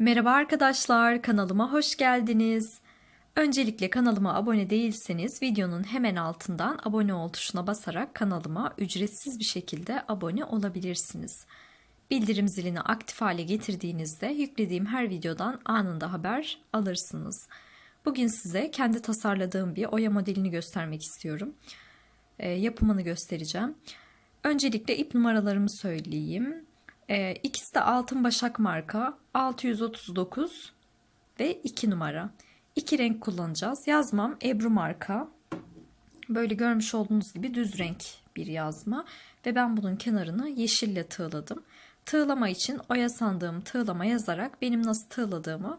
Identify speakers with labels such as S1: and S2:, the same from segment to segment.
S1: Merhaba arkadaşlar, kanalıma hoş geldiniz. Öncelikle kanalıma abone değilseniz videonun hemen altından abone ol tuşuna basarak kanalıma ücretsiz bir şekilde abone olabilirsiniz. Bildirim zilini aktif hale getirdiğinizde yüklediğim her videodan anında haber alırsınız. Bugün size kendi tasarladığım bir oya modelini göstermek istiyorum. E, yapımını göstereceğim. Öncelikle ip numaralarımı söyleyeyim. E, ikisi de altın başak marka 639 ve 2 numara. İki renk kullanacağız. Yazmam Ebru marka. Böyle görmüş olduğunuz gibi düz renk bir yazma. Ve ben bunun kenarını yeşille tığladım. Tığlama için oya sandığım tığlama yazarak benim nasıl tığladığımı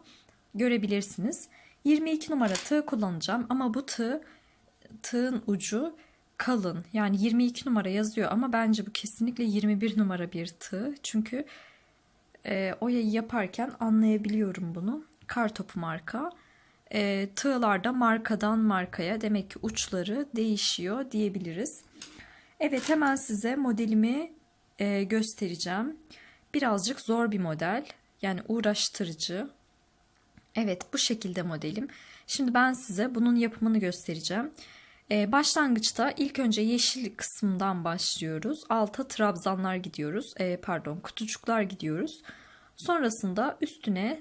S1: görebilirsiniz. 22 numara tığ kullanacağım ama bu tığ tığın ucu kalın. Yani 22 numara yazıyor ama bence bu kesinlikle 21 numara bir tığ. Çünkü e, oyayı yaparken anlayabiliyorum bunu. Kartopu marka. E, tığlarda markadan markaya demek ki uçları değişiyor diyebiliriz. Evet hemen size modelimi e, göstereceğim. Birazcık zor bir model. Yani uğraştırıcı. Evet bu şekilde modelim. Şimdi ben size bunun yapımını göstereceğim. Ee, başlangıçta ilk önce yeşil kısmından başlıyoruz. Alta trabzanlar gidiyoruz. Ee, pardon kutucuklar gidiyoruz. Sonrasında üstüne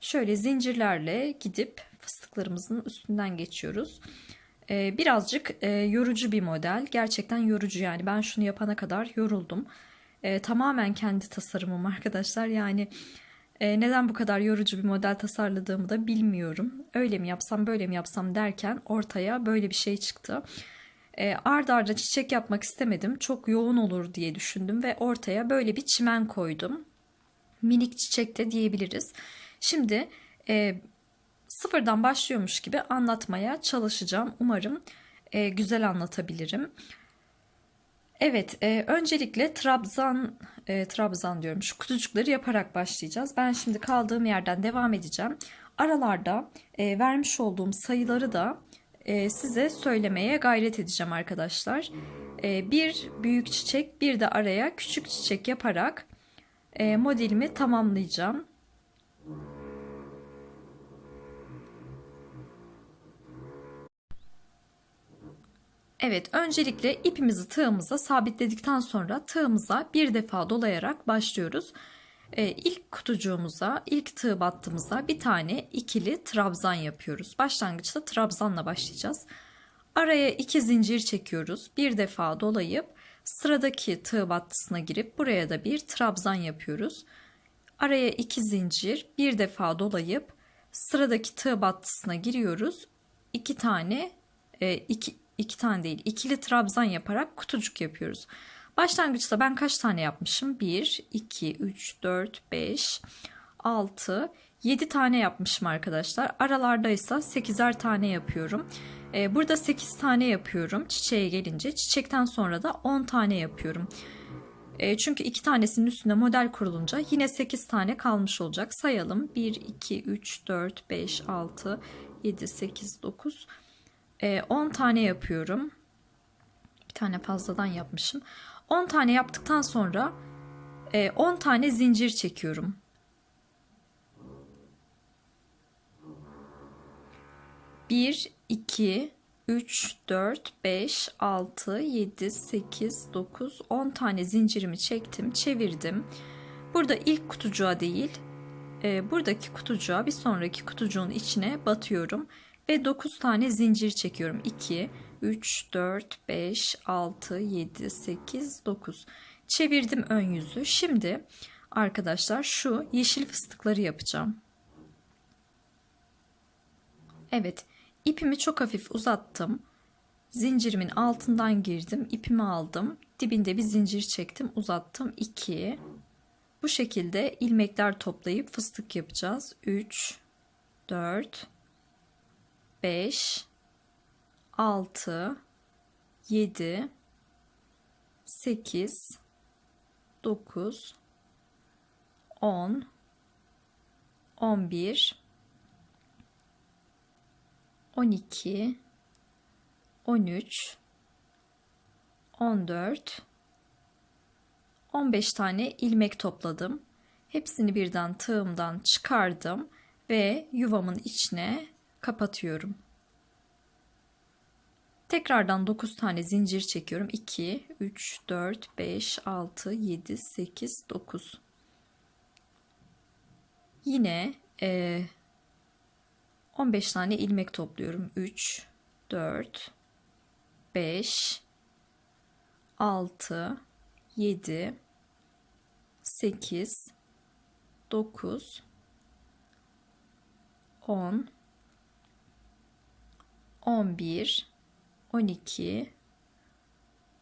S1: şöyle zincirlerle gidip fıstıklarımızın üstünden geçiyoruz. Ee, birazcık e, yorucu bir model. Gerçekten yorucu yani. Ben şunu yapana kadar yoruldum. Tamamen kendi tasarımım arkadaşlar. Yani e, neden bu kadar yorucu bir model tasarladığımı da bilmiyorum. Öyle mi yapsam böyle mi yapsam derken ortaya böyle bir şey çıktı. E, ard arda çiçek yapmak istemedim. Çok yoğun olur diye düşündüm ve ortaya böyle bir çimen koydum. Minik çiçek de diyebiliriz. Şimdi e, sıfırdan başlıyormuş gibi anlatmaya çalışacağım. Umarım e, güzel anlatabilirim. Evet, e, öncelikle trabzan, e, trabzan diyorum şu kutucukları yaparak başlayacağız. Ben şimdi kaldığım yerden devam edeceğim. Aralarda e, vermiş olduğum sayıları da e, size söylemeye gayret edeceğim arkadaşlar. E, bir büyük çiçek, bir de araya küçük çiçek yaparak e, modelimi tamamlayacağım. Evet, öncelikle ipimizi tığımıza sabitledikten sonra tığımıza bir defa dolayarak başlıyoruz. Ee, ilk kutucuğumuza, ilk tığ battığımıza bir tane ikili trabzan yapıyoruz. Başlangıçta trabzanla başlayacağız. Araya iki zincir çekiyoruz. Bir defa dolayıp sıradaki tığ battısına girip buraya da bir trabzan yapıyoruz. Araya iki zincir, bir defa dolayıp sıradaki tığ battısına giriyoruz. İki tane, e, iki, iki tane değil ikili trabzan yaparak kutucuk yapıyoruz. Başlangıçta ben kaç tane yapmışım? 1, 2, 3, 4, 5, 6, 7 tane yapmışım arkadaşlar. Aralarda ise 8'er tane yapıyorum. Ee, burada 8 tane yapıyorum çiçeğe gelince. Çiçekten sonra da 10 tane yapıyorum. Ee, çünkü 2 tanesinin üstüne model kurulunca yine 8 tane kalmış olacak. Sayalım. 1, 2, 3, 4, 5, 6, 7, 8, 9, 10 ee, tane yapıyorum. Bir tane fazladan yapmışım. 10 tane yaptıktan sonra 10 e, tane zincir çekiyorum. Bir, iki, üç, dört, beş, altı, yedi, sekiz, dokuz, on tane zincirimi çektim, çevirdim. Burada ilk kutucuğa değil, e, buradaki kutucuğa bir sonraki kutucuğun içine batıyorum ve 9 tane zincir çekiyorum. 2, 3, 4, 5, 6, 7, 8, 9. Çevirdim ön yüzü. Şimdi arkadaşlar şu yeşil fıstıkları yapacağım. Evet ipimi çok hafif uzattım. Zincirimin altından girdim. ipimi aldım. Dibinde bir zincir çektim. Uzattım. 2. Bu şekilde ilmekler toplayıp fıstık yapacağız. 3, 4, 5 6 7 8 9 10 11 12 13 14 15 tane ilmek topladım. Hepsini birden tığımdan çıkardım ve yuvamın içine kapatıyorum. Tekrardan 9 tane zincir çekiyorum. 2, 3, 4, 5, 6, 7, 8, 9. Yine e, 15 tane ilmek topluyorum. 3, 4, 5, 6, 7, 8, 9, 10, 11, 12,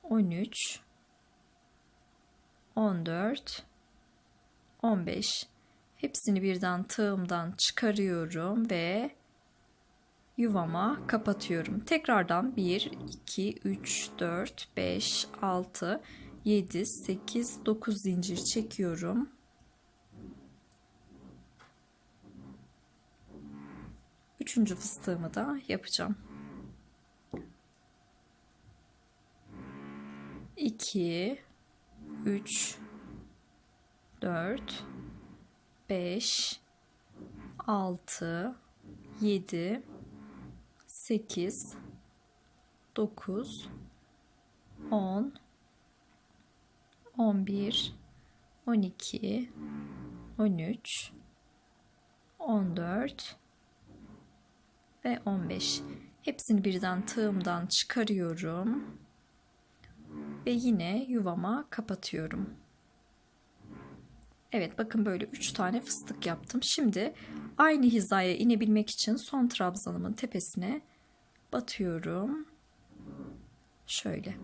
S1: 13, 14, 15. Hepsini birden tığımdan çıkarıyorum ve yuvama kapatıyorum. Tekrardan 1, 2, 3, 4, 5, 6, 7, 8, 9 zincir çekiyorum. Üçüncü fıstığımı da yapacağım. 2 3 4 5 6 7 8 9 10 11 12 13 14 ve 15 hepsini birden tığımdan çıkarıyorum ve yine yuvama kapatıyorum. Evet bakın böyle 3 tane fıstık yaptım. Şimdi aynı hizaya inebilmek için son trabzanımın tepesine batıyorum. Şöyle.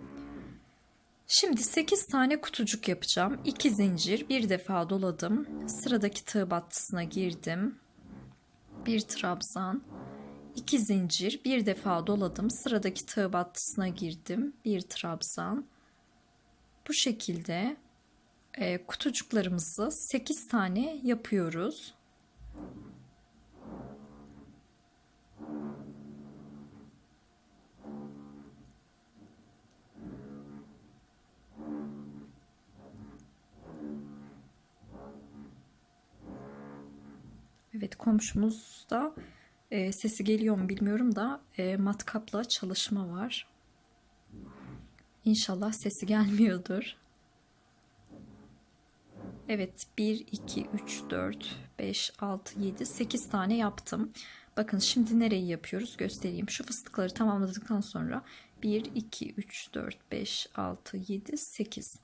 S1: Şimdi 8 tane kutucuk yapacağım. 2 zincir bir defa doladım. Sıradaki tığ battısına girdim. Bir trabzan. 2 zincir bir defa doladım. Sıradaki tığ battısına girdim. Bir trabzan. Bu şekilde e, kutucuklarımızı 8 tane yapıyoruz. Evet komşumuz da e, sesi geliyor mu bilmiyorum da e, matkapla çalışma var. İnşallah sesi gelmiyordur. Evet 1, 2, 3, 4, 5, 6, 7, 8 tane yaptım. Bakın şimdi nereyi yapıyoruz göstereyim. Şu fıstıkları tamamladıktan sonra 1, 2, 3, 4, 5, 6, 7, 8.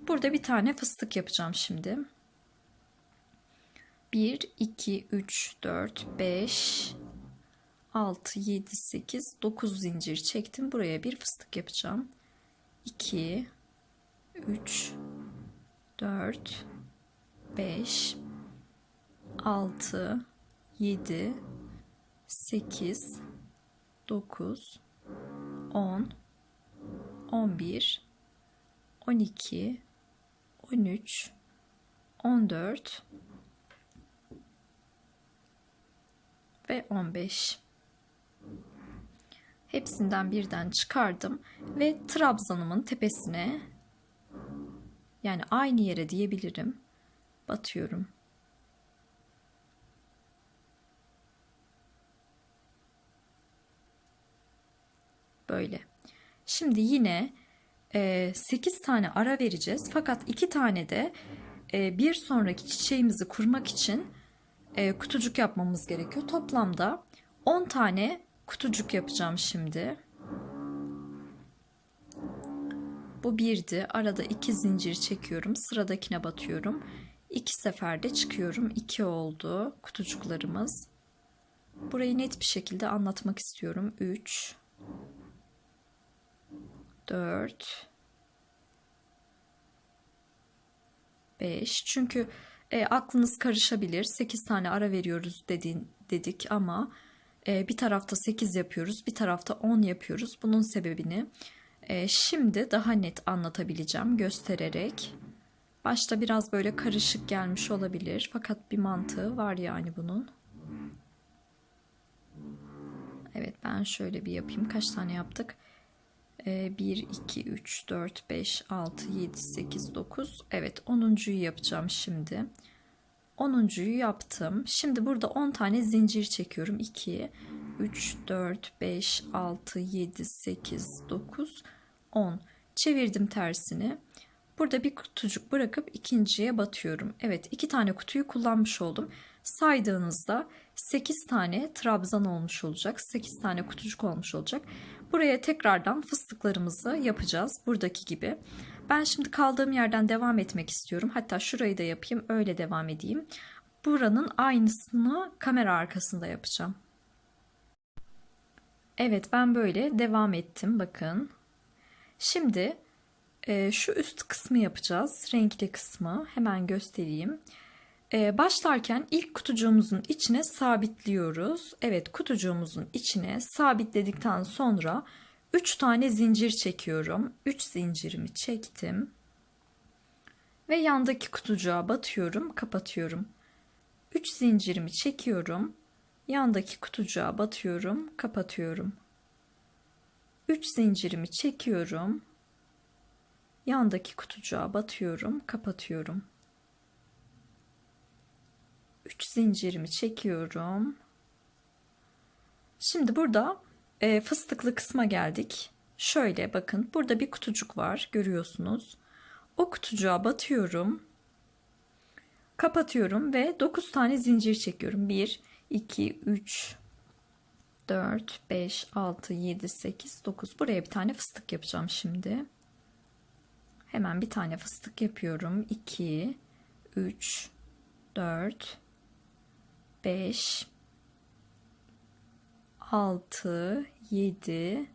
S1: Burada bir tane fıstık yapacağım şimdi. 1, 2, 3, 4, 5, 6, 7, 8, 9 zincir çektim. Buraya bir fıstık yapacağım. 2, 3, 4, 5, 6, 7, 8, 9, 10, 11, 12, 13, 14 ve 15. Hepsinden birden çıkardım ve trabzanımın tepesine yani aynı yere diyebilirim. Batıyorum. Böyle. Şimdi yine e, 8 tane ara vereceğiz. Fakat 2 tane de e, bir sonraki çiçeğimizi kurmak için e, kutucuk yapmamız gerekiyor. Toplamda 10 tane kutucuk yapacağım şimdi. Bu birdi. Arada iki zincir çekiyorum. Sıradakine batıyorum. İki seferde çıkıyorum. İki oldu kutucuklarımız. Burayı net bir şekilde anlatmak istiyorum. 3 4 5 çünkü e, aklınız karışabilir. 8 tane ara veriyoruz dediğin, dedik ama e, bir tarafta 8 yapıyoruz, bir tarafta 10 yapıyoruz. Bunun sebebini e, şimdi daha net anlatabileceğim göstererek. Başta biraz böyle karışık gelmiş olabilir fakat bir mantığı var yani bunun. Evet ben şöyle bir yapayım. Kaç tane yaptık? 1, 2, 3, 4, 5, 6, 7, 8, 9. Evet 10.yu yapacağım şimdi. 10.yu yaptım. Şimdi burada 10 tane zincir çekiyorum. 2, 3, 4, 5, 6, 7, 8, 9, 10. Çevirdim tersini. Burada bir kutucuk bırakıp ikinciye batıyorum. Evet iki tane kutuyu kullanmış oldum. Saydığınızda 8 tane trabzan olmuş olacak. 8 tane kutucuk olmuş olacak. Buraya tekrardan fıstıklarımızı yapacağız. Buradaki gibi. Ben şimdi kaldığım yerden devam etmek istiyorum. Hatta şurayı da yapayım. Öyle devam edeyim. Buranın aynısını kamera arkasında yapacağım. Evet ben böyle devam ettim. Bakın. Şimdi e, şu üst kısmı yapacağız. Renkli kısmı. Hemen göstereyim. E, başlarken ilk kutucuğumuzun içine sabitliyoruz. Evet kutucuğumuzun içine sabitledikten sonra 3 tane zincir çekiyorum. 3 zincirimi çektim. Ve yandaki kutucuğa batıyorum, kapatıyorum. 3 zincirimi çekiyorum. Yandaki kutucuğa batıyorum, kapatıyorum. 3 zincirimi çekiyorum. Yandaki kutucuğa batıyorum, kapatıyorum. 3 zincirimi çekiyorum. Şimdi burada e, fıstıklı kısma geldik. Şöyle bakın burada bir kutucuk var görüyorsunuz. O kutucuğa batıyorum. Kapatıyorum ve 9 tane zincir çekiyorum. 1, 2, 3, 4, 5, 6, 7, 8, 9. Buraya bir tane fıstık yapacağım şimdi. Hemen bir tane fıstık yapıyorum. 2, 3, 4, 5, 6, 7,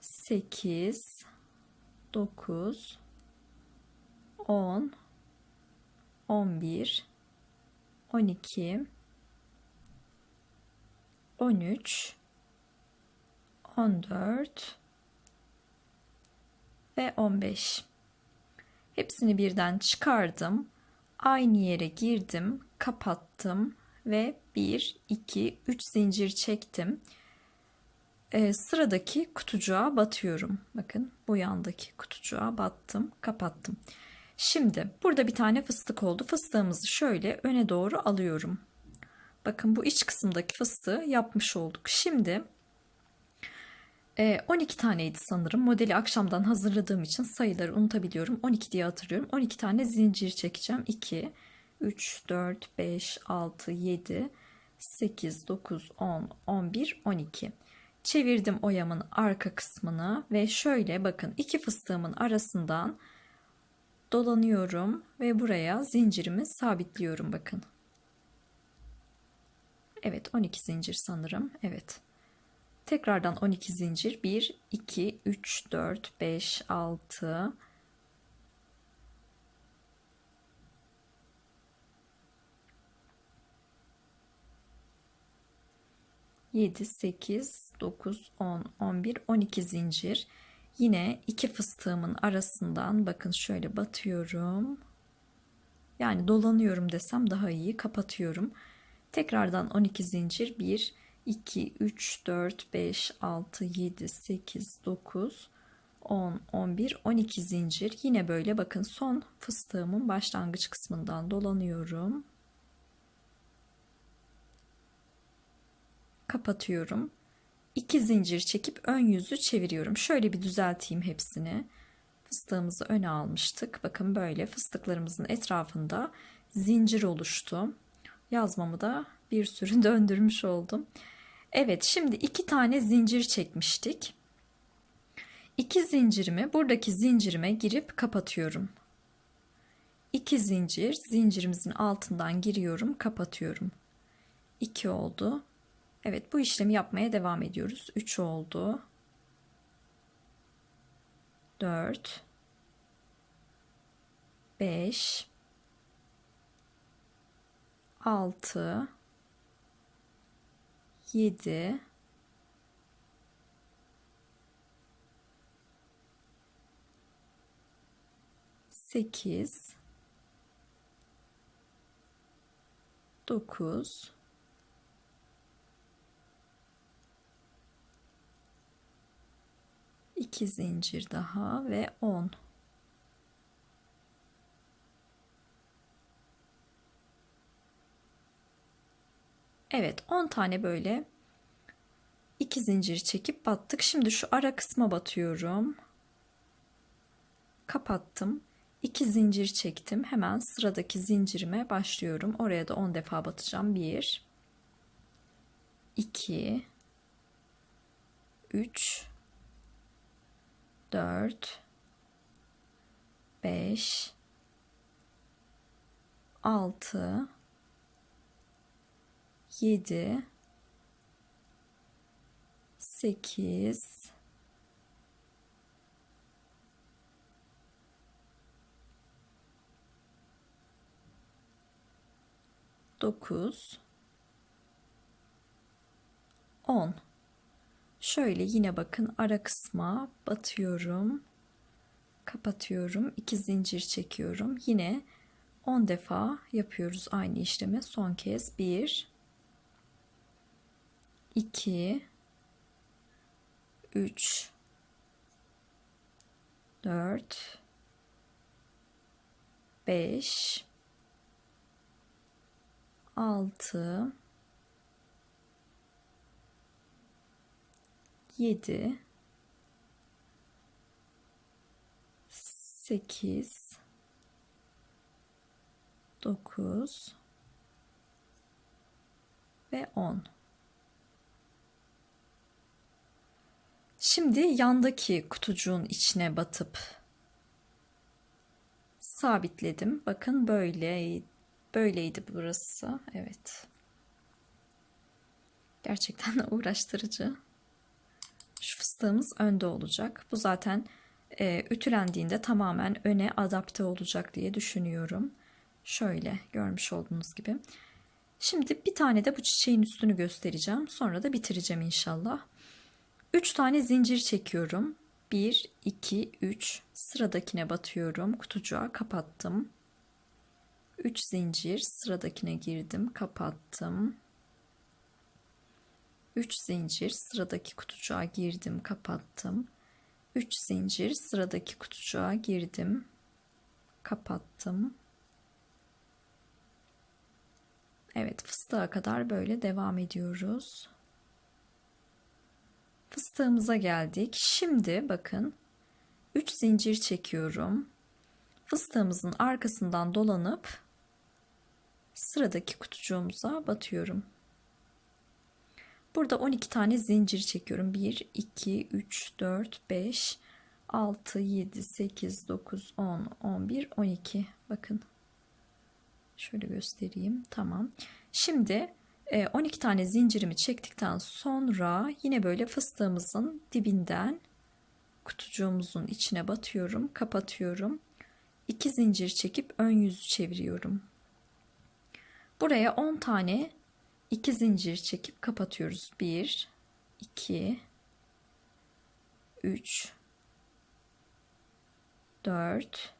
S1: 8, 9, 10, 11, 12, 13, 14 ve 15. Hepsini birden çıkardım. Aynı yere girdim, kapattım ve 1, 2, 3 zincir çektim. Ee, sıradaki kutucuğa batıyorum. Bakın bu yandaki kutucuğa battım, kapattım. Şimdi burada bir tane fıstık oldu. Fıstığımızı şöyle öne doğru alıyorum. Bakın bu iç kısımdaki fıstığı yapmış olduk. Şimdi 12 e, taneydi sanırım. Modeli akşamdan hazırladığım için sayıları unutabiliyorum. 12 diye hatırlıyorum. 12 tane zincir çekeceğim. 2, 3, 4, 5, 6, 7, 8, 9, 10, 11, 12. Çevirdim oyamın arka kısmını ve şöyle bakın iki fıstığımın arasından dolanıyorum ve buraya zincirimi sabitliyorum bakın. Evet 12 zincir sanırım. Evet. Tekrardan 12 zincir. 1, 2, 3, 4, 5, 6, 7, 8, 9, 10, 11, 12 zincir. Yine iki fıstığımın arasından bakın şöyle batıyorum. Yani dolanıyorum desem daha iyi kapatıyorum. Tekrardan 12 zincir 1 2 3 4 5 6 7 8 9 10 11 12 zincir. Yine böyle bakın son fıstığımın başlangıç kısmından dolanıyorum. Kapatıyorum. 2 zincir çekip ön yüzü çeviriyorum. Şöyle bir düzelteyim hepsini. Fıstığımızı öne almıştık. Bakın böyle fıstıklarımızın etrafında zincir oluştu. Yazmamı da bir sürü döndürmüş oldum. Evet şimdi iki tane zincir çekmiştik. İki zincirimi buradaki zincirime girip kapatıyorum. İki zincir zincirimizin altından giriyorum kapatıyorum. 2 oldu. Evet bu işlemi yapmaya devam ediyoruz. 3 oldu. 4 5 6 7 8 9 2 2 zincir daha ve 10 Evet 10 tane böyle 2 zincir çekip battık. Şimdi şu ara kısma batıyorum. Kapattım. 2 zincir çektim. Hemen sıradaki zincirime başlıyorum. Oraya da 10 defa batacağım. 1 2 3 4 5 6 7 8 9 10 Şöyle yine bakın ara kısma batıyorum. Kapatıyorum. 2 zincir çekiyorum. Yine 10 defa yapıyoruz aynı işlemi. Son kez 1 2 3 4 5 6 7 8 9 ve 10 Şimdi yandaki kutucuğun içine batıp sabitledim. Bakın böyle böyleydi burası. Evet. Gerçekten uğraştırıcı. Fıstığımız önde olacak. Bu zaten e, ütülendiğinde tamamen öne adapte olacak diye düşünüyorum. Şöyle görmüş olduğunuz gibi. Şimdi bir tane de bu çiçeğin üstünü göstereceğim. Sonra da bitireceğim inşallah. 3 tane zincir çekiyorum. 1, 2, 3 sıradakine batıyorum. Kutucuğa kapattım. 3 zincir sıradakine girdim. Kapattım. 3 zincir sıradaki kutucuğa girdim. Kapattım. 3 zincir sıradaki kutucuğa girdim. Kapattım. Evet fıstığa kadar böyle devam ediyoruz fıstığımıza geldik. Şimdi bakın 3 zincir çekiyorum. Fıstığımızın arkasından dolanıp sıradaki kutucuğumuza batıyorum. Burada 12 tane zincir çekiyorum. 1, 2, 3, 4, 5, 6, 7, 8, 9, 10, 11, 12. Bakın. Şöyle göstereyim. Tamam. Şimdi 12 ee, tane zincirimi çektikten sonra yine böyle fıstığımızın dibinden kutucuğumuzun içine batıyorum, kapatıyorum. 2 zincir çekip ön yüzü çeviriyorum. Buraya 10 tane 2 zincir çekip kapatıyoruz. 1 2 3 4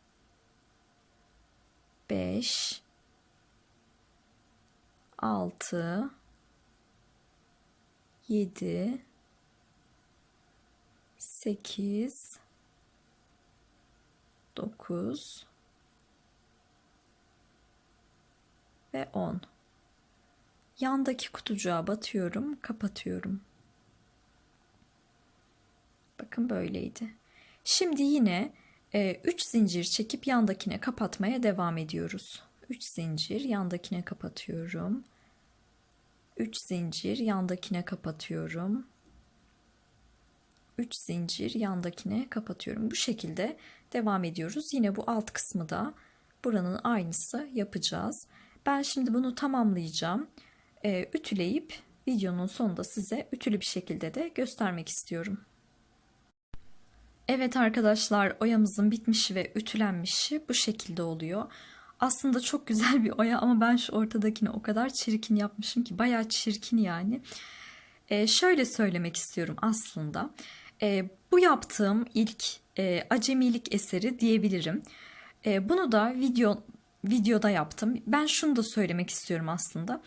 S1: 5 6 7 8 9 ve 10 yandaki kutucuğa batıyorum kapatıyorum. Bakın böyleydi. Şimdi yine 3 e, zincir çekip yandakine kapatmaya devam ediyoruz. 3 zincir yandakine kapatıyorum. 3 zincir yandakine kapatıyorum. 3 zincir yandakine kapatıyorum. Bu şekilde devam ediyoruz. Yine bu alt kısmı da buranın aynısı yapacağız. Ben şimdi bunu tamamlayacağım ee, ütüleyip videonun sonunda size ütülü bir şekilde de göstermek istiyorum Evet arkadaşlar oyamızın bitmişi ve ütülenmişi bu şekilde oluyor aslında çok güzel bir oya ama ben şu ortadakini o kadar çirkin yapmışım ki bayağı çirkin yani. Ee, şöyle söylemek istiyorum aslında. Ee, bu yaptığım ilk e, acemilik eseri diyebilirim. E, bunu da video videoda yaptım. Ben şunu da söylemek istiyorum aslında.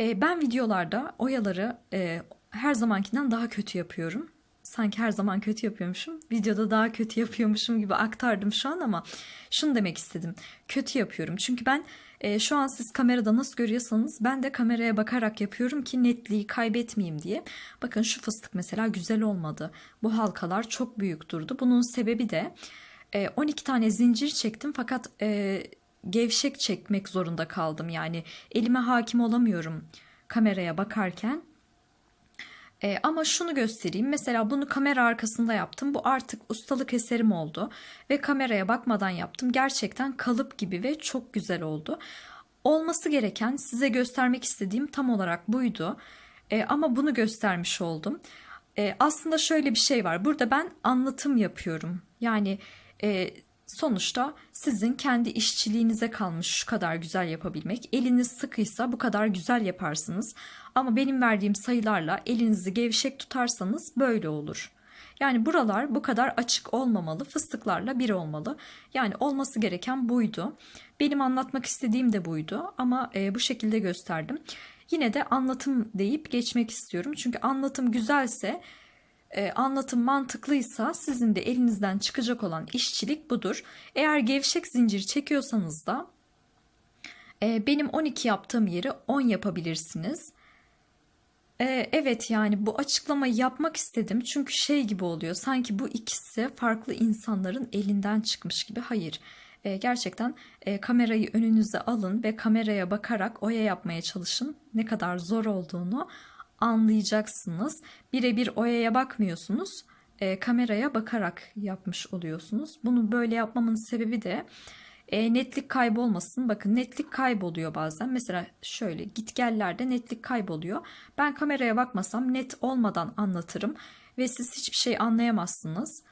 S1: E, ben videolarda oyaları e, her zamankinden daha kötü yapıyorum sanki her zaman kötü yapıyormuşum. Videoda daha kötü yapıyormuşum gibi aktardım şu an ama şunu demek istedim. Kötü yapıyorum. Çünkü ben e, şu an siz kamerada nasıl görüyorsanız ben de kameraya bakarak yapıyorum ki netliği kaybetmeyeyim diye. Bakın şu fıstık mesela güzel olmadı. Bu halkalar çok büyük durdu. Bunun sebebi de e, 12 tane zincir çektim fakat e, gevşek çekmek zorunda kaldım. Yani elime hakim olamıyorum kameraya bakarken. E, ama şunu göstereyim. Mesela bunu kamera arkasında yaptım. Bu artık ustalık eserim oldu. Ve kameraya bakmadan yaptım. Gerçekten kalıp gibi ve çok güzel oldu. Olması gereken size göstermek istediğim tam olarak buydu. E, ama bunu göstermiş oldum. E, aslında şöyle bir şey var. Burada ben anlatım yapıyorum. Yani e, sonuçta sizin kendi işçiliğinize kalmış şu kadar güzel yapabilmek. Eliniz sıkıysa bu kadar güzel yaparsınız. Ama benim verdiğim sayılarla elinizi gevşek tutarsanız böyle olur. Yani buralar bu kadar açık olmamalı, fıstıklarla bir olmalı. Yani olması gereken buydu. Benim anlatmak istediğim de buydu ama e, bu şekilde gösterdim. Yine de anlatım deyip geçmek istiyorum. Çünkü anlatım güzelse, e, anlatım mantıklıysa sizin de elinizden çıkacak olan işçilik budur. Eğer gevşek zincir çekiyorsanız da e, benim 12 yaptığım yeri 10 yapabilirsiniz. Ee, evet yani bu açıklamayı yapmak istedim çünkü şey gibi oluyor sanki bu ikisi farklı insanların elinden çıkmış gibi hayır gerçekten e, kamerayı önünüze alın ve kameraya bakarak oya yapmaya çalışın ne kadar zor olduğunu anlayacaksınız birebir oyaya bakmıyorsunuz e, kameraya bakarak yapmış oluyorsunuz bunu böyle yapmamın sebebi de e, netlik kaybolmasın. Bakın netlik kayboluyor bazen. Mesela şöyle gitgellerde netlik kayboluyor. Ben kameraya bakmasam net olmadan anlatırım ve siz hiçbir şey anlayamazsınız.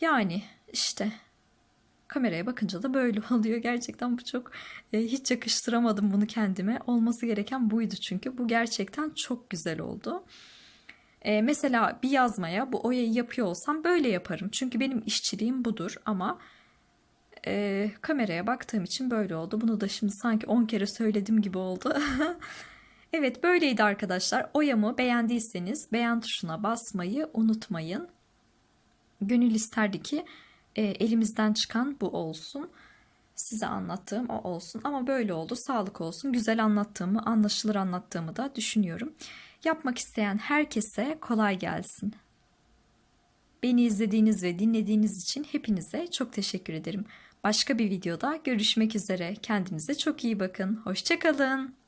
S1: Yani işte kameraya bakınca da böyle oluyor. Gerçekten bu çok e, hiç yakıştıramadım bunu kendime. Olması gereken buydu çünkü. Bu gerçekten çok güzel oldu. E, mesela bir yazmaya bu oyayı yapıyor olsam böyle yaparım. Çünkü benim işçiliğim budur ama e, kameraya baktığım için böyle oldu. Bunu da şimdi sanki 10 kere söyledim gibi oldu. evet böyleydi arkadaşlar. Oyamı beğendiyseniz beğen tuşuna basmayı unutmayın. Gönül isterdi ki e, elimizden çıkan bu olsun. Size anlattığım o olsun ama böyle oldu. Sağlık olsun. Güzel anlattığımı, anlaşılır anlattığımı da düşünüyorum. Yapmak isteyen herkese kolay gelsin. Beni izlediğiniz ve dinlediğiniz için hepinize çok teşekkür ederim. Başka bir videoda görüşmek üzere. Kendinize çok iyi bakın. Hoşçakalın.